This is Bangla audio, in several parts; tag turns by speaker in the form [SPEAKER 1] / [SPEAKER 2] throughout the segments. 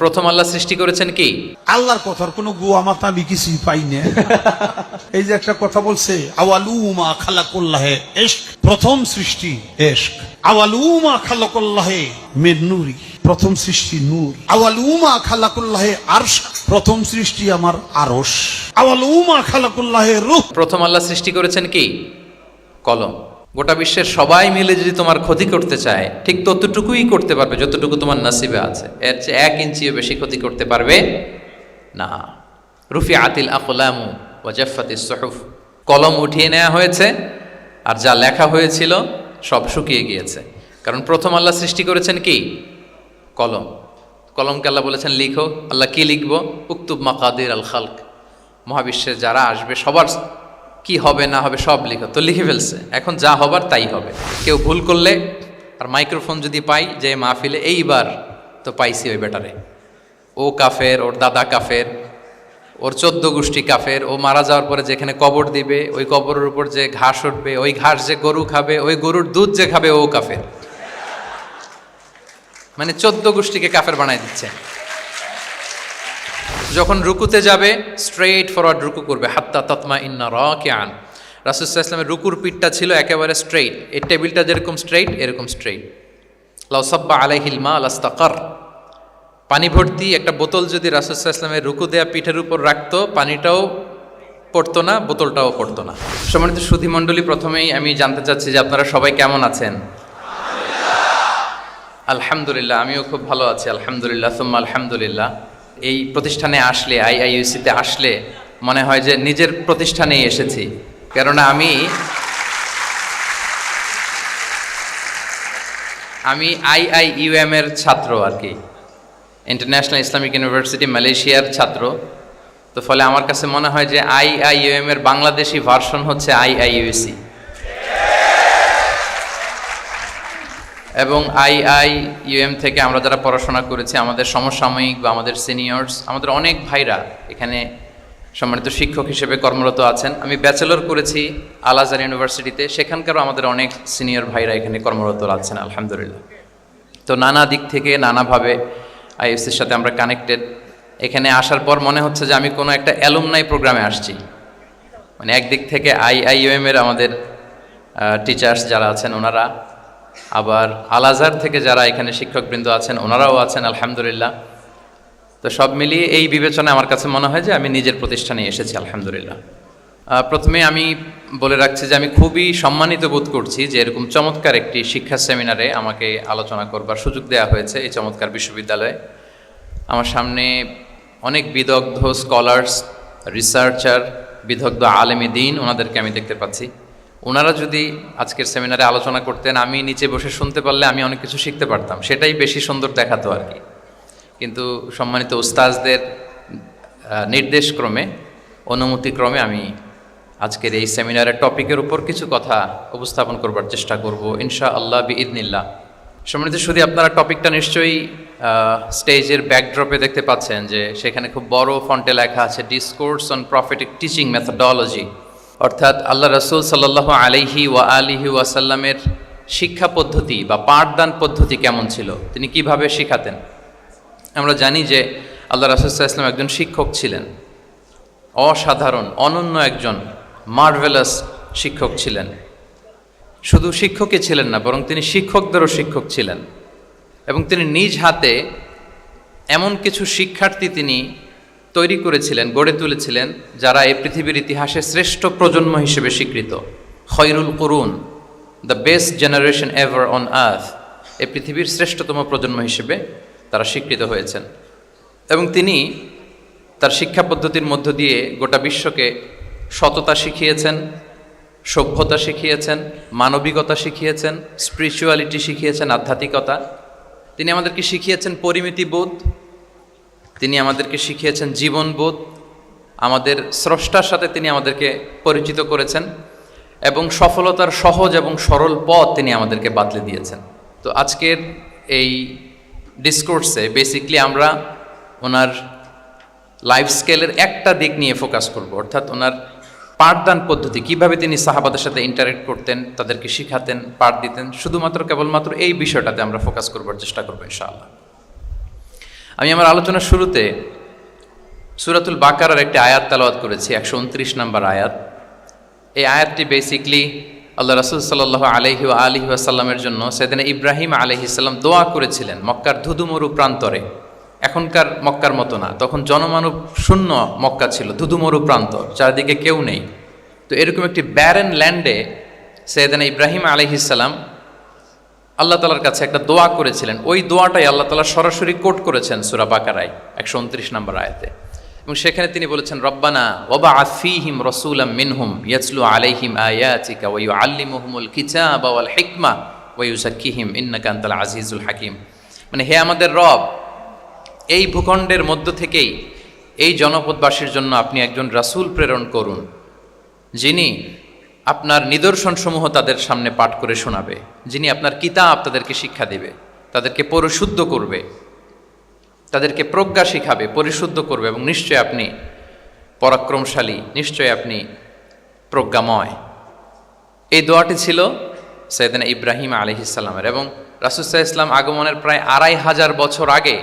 [SPEAKER 1] প্রথম আল্লাহ সৃষ্টি করেছেন কি?
[SPEAKER 2] আল্লাহর কথার কোনো গুয়া মাথা আমি কিছুই পাই না। এই যে একটা কথা বলছে আওয়ালুমা খালাকুল্লাহে এশক। প্রথম সৃষ্টি এশক। আওয়ালুমা খালাকুল্লাহে মেন নুরি। প্রথম সৃষ্টি নূর। আওয়ালুমা খালাকুল্লাহে আরশ। প্রথম সৃষ্টি আমার আরশ। আওয়ালুমা খালাকুল্লাহে রূহ।
[SPEAKER 1] প্রথম আল্লাহ সৃষ্টি করেছেন কি? কলম। গোটা বিশ্বের সবাই মিলে যদি তোমার ক্ষতি করতে চায়, ঠিক ততটুকুই করতে পারবে, যতটুকু তোমার নাসিবে আছে। এর চেয়ে এক ইঞ্চিও বেশি ক্ষতি করতে পারবে না। রুফি আতিল আকলামু ওয়াজাফাতি সহুফ। কলম উঠিয়ে নেওয়া হয়েছে, আর যা লেখা হয়েছিল সব শুকিয়ে গিয়েছে। কারণ প্রথম আল্লাহ সৃষ্টি করেছেন কি? কলম। কলমকে আল্লাহ বলেছেন, লিখো। আল্লাহ কি লিখব? উক্তুব মাকাদির আল খালক। মহাবিশ্বের যারা আসবে, সবার কি হবে না হবে সব লিখো। তো লিখে ফেলছে। এখন যা হবার তাই হবে। কেউ ভুল করলে আর মাইক্রোফোন যদি পাই যে মাহফিলে, এইবার তো পাইছি ওই বেটারে ও কাফের, ওর দাদা কাফের, ওর চোদ্দ গোষ্ঠী কাফের, ও মারা যাওয়ার পরে যেখানে কবর দিবে, ওই কবরের উপর যে ঘাস উঠবে, ওই ঘাস যে গরু খাবে, ওই গরুর দুধ যে খাবে, ও কাফের। মানে চোদ্দ গোষ্ঠীকে কাফের বানাই দিচ্ছে। যখন রুকুতে যাবে স্ট্রেইট ফরওয়ার্ড রুকু করবে। হাত্তা তৎমা ইন্না র আন রাসুসাহ ইসলামের রুকুর পিঠটা ছিল একেবারে স্ট্রেইট এই টেবিলটা যেরকম স্ট্রেইট এরকম স্ট্রেইট লাউসাব্বা আলাইহিল মা আলাস্তাকার পানি ভর্তি একটা বোতল যদি রাসুসাহ ইসলামের রুকু দেয়া পিঠের উপর রাখতো, পানিটাও পড়তো না, বোতলটাও পড়তো না। সম্মানিত সুধী মণ্ডলী প্রথমেই আমি জানতে চাচ্ছি যে আপনারা সবাই কেমন আছেন? আলহামদুলিল্লাহ, আমিও খুব ভালো আছি, আলহামদুলিল্লাহ, সুম্মা আলহামদুলিল্লাহ। এই প্রতিষ্ঠানে আসলে আইআইইউসিতে আসলে মনে হয় যে নিজের প্রতিষ্ঠানেই এসেছি। কেননা আমি আমি আইআইইউএম এর ছাত্র আর কি। ইন্টারন্যাশনাল ইসলামিক ইউনিভার্সিটি মালয়েশিয়ার ছাত্র। তো ফলে আমার কাছে মনে হয় যে আইআইইউএম এর বাংলাদেশি ভার্সন হচ্ছে আইআইইউসি। এবং আইআই ইউএম থেকে আমরা যারা পড়াশোনা করেছি, আমাদের সমসাময়িক বা আমাদের সিনিয়র্স, আমাদের অনেক ভাইরা এখানে সম্মানিত শিক্ষক হিসেবে কর্মরত আছেন। আমি ব্যাচেলর করেছি আল আজহার ইউনিভার্সিটিতে, সেখানকারও আমাদের অনেক সিনিয়র ভাইরা এখানে কর্মরত আছেন, আলহামদুলিল্লাহ। তো নানা দিক থেকে, নানাভাবে আইএসসির সাথে আমরা কানেক্টেড। এখানে আসার পর মনে হচ্ছে যে আমি কোনো একটা অ্যালুমনাই প্রোগ্রামে আসছি। মানে একদিক থেকে আইআইএম এর আমাদের টিচার্স যারা আছেন, ওনারা আবার আলাজার থেকে যারা এখানে শিক্ষকবৃন্দ আছেন, ওনারাও আছেন, আলহামদুলিল্লাহ। তো সব মিলিয়ে এই বিবেচনায় আমার কাছে মনে হয় যে আমি নিজের প্রতিষ্ঠানে এসেছি, আলহামদুলিল্লাহ। প্রথমে আমি বলে রাখছি যে আমি খুবই সম্মানিত বোধ করছি যে এরকম চমৎকার একটি শিক্ষা সেমিনারে আমাকে আলোচনা করবার সুযোগ দেওয়া হয়েছে এই চমৎকার বিশ্ববিদ্যালয়ে। আমার সামনে অনেক বিদগ্ধ, স্কলার্স, রিসার্চার, বিদগ্ধ আলেমী দিন ওনাদেরকে আমি দেখতে পাচ্ছি। ওনারা যদি আজকের সেমিনারে আলোচনা করতেন আমি নিচে বসে শুনতে পারলে আমি অনেক কিছু শিখতে পারতাম। সেটাই বেশি সুন্দর দেখাতো আর কি। কিন্তু সম্মানিত উস্তাজদের আহ, নির্দেশক্রমে অনুমতিক্রমে আমি আজকের এই সেমিনারের টপিকের উপর কিছু কথা উপস্থাপন করবার চেষ্টা করব ইনশা আল্লাহ বি ইদনিল্লাহ সম্মানিত শুধু আপনারা টপিকটা নিশ্চয়ই স্টেজের ব্যাকড্রপে দেখতে পাচ্ছেন যে সেখানে খুব বড় ফন্টে লেখা আছে discourse on prophetic teaching methodology অর্থাৎ আল্লাহ রসুল সাল্লাহ আলিহি ওয়া আলিহি ওয়াসাল্লামের শিক্ষা পদ্ধতি বা পাঠদান পদ্ধতি কেমন ছিল? তিনি কীভাবে শিখাতেন? আমরা জানি যে আল্লাহ রাসুল্লাহ ইসলাম একজন শিক্ষক ছিলেন। অসাধারণ, অনন্য একজন মার্ভেলাস শিক্ষক ছিলেন। শুধু শিক্ষকই ছিলেন না, বরং তিনি শিক্ষকদেরও শিক্ষক ছিলেন। এবং তিনি নিজ হাতে এমন কিছু শিক্ষার্থী তিনি তৈরি করেছিলেন, গড়ে তুলেছিলেন, যারা এই পৃথিবীর ইতিহাসে শ্রেষ্ঠ প্রজন্ম হিসেবে স্বীকৃত। খৈরুল করুন the best generation ever on earth এই পৃথিবীর শ্রেষ্ঠতম প্রজন্ম হিসেবে তারা স্বীকৃত হয়েছেন। এবং তিনি তার শিক্ষা পদ্ধতির মধ্য দিয়ে গোটা বিশ্বকে সততা শিখিয়েছেন, সভ্যতা শিখিয়েছেন, মানবিকতা শিখিয়েছেন স্পিরিচুয়ালিটি শিখিয়েছেন, আধ্যাত্মিকতা। তিনি আমাদেরকে শিখিয়েছেন পরিমিতিবোধ তিনি আমাদেরকে শিখিয়েছেন জীবনবোধ, আমাদের স্রষ্টার সাথে তিনি আমাদেরকে পরিচিত করেছেন, এবং সফলতার সহজ এবং সরল পথ তিনি আমাদেরকে বাতলে দিয়েছেন। তো আজকের এই ডিসকোর্সে বেসিকলি আমরা ওনার লাইফ স্কেলের একটা দিক নিয়ে ফোকাস করব, অর্থাৎ ওনার পাঠদান পদ্ধতি, কীভাবে তিনি সাহাবাদের সাথে ইন্টারেক্ট করতেন, তাদেরকে শিখাতেন, পাঠ দিতেন, শুধুমাত্র কেবলমাত্র এই বিষয়টাতে আমরা ফোকাস করবার চেষ্টা করব, ইনশাআল্লাহ। আমি আমার আলোচনার শুরুতে সুরাতুল বাকারার একটি আয়াত তালাওয়াত করেছি, একশো উনত্রিশ নম্বর আয়াত। এই আয়াতটি বেসিকলি আল্লাহ রসুল সাল্লাহ আলহি আলহি আসাল্লামের জন্য সেদিন ইব্রাহিম আলহিসাল্লাম দোয়া করেছিলেন মক্কার ধুধুমরু প্রান্তরে। এখনকার মক্কার মতো না, তখন জনমানব শূন্য মক্কা ছিল, ধুধুমরু প্রান্তর, চারিদিকে কেউ নেই। তো এরকম একটি ব্যারেন ল্যান্ডে সেদিন ইব্রাহিম আলহিসাল্লাম আল্লাহ তালার কাছে একটা দোয়া করেছিলেন। ওই দোয়াটাই আল্লাহ তালা সরাসরি কোট করেছেন সুরা বাকারায়, একশো উনত্রিশ নম্বর আয়াতে। এবং সেখানে তিনি বলেছেন, রব্বানা ওবা আফিহিম রসুলাম মিনহুম ইয়াজলু আলাইহিম আয়াতিকা ওয়ু আল্লিমুহুমুল কিতাবা ওয়াল হিকমা ওয়ু জাক্কিহিম ইন্নাকা আনতাল আজিজুল হাকিম। মানে হে আমাদের রব, এই ভূখণ্ডের মধ্য থেকেই এই জনপদবাসীর জন্য আপনি একজন রাসূল প্রেরণ করুন, যিনি আপনার নিদর্শনসমূহ তাদের সামনে পাঠ করে শোনাবে। যিনি আপনার কিতাব তাদেরকে শিক্ষা দেবে, তাদেরকে পরিশুদ্ধ করবে, তাদেরকে প্রজ্ঞা শিখাবে, পরিশুদ্ধ করবে এবং নিশ্চয় আপনি পরাক্রমশালী, নিশ্চয় আপনি প্রজ্ঞাময়। এই দোয়াটি ছিল সৈয়দিন ইব্রাহিম আলহিসাল্লামের এবং রাসুসাহ ইসলাম আগমনের প্রায় আড়াই হাজার বছর আগে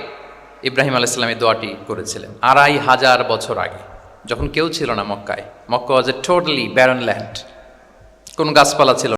[SPEAKER 1] ইব্রাহিম আলাইসাল্লাম এই দোয়াটি করেছিলেন। আড়াই হাজার বছর আগে, যখন কেউ ছিল না মক্কায়। Mecca was a totally barren land কোনো গাছপালা ছিল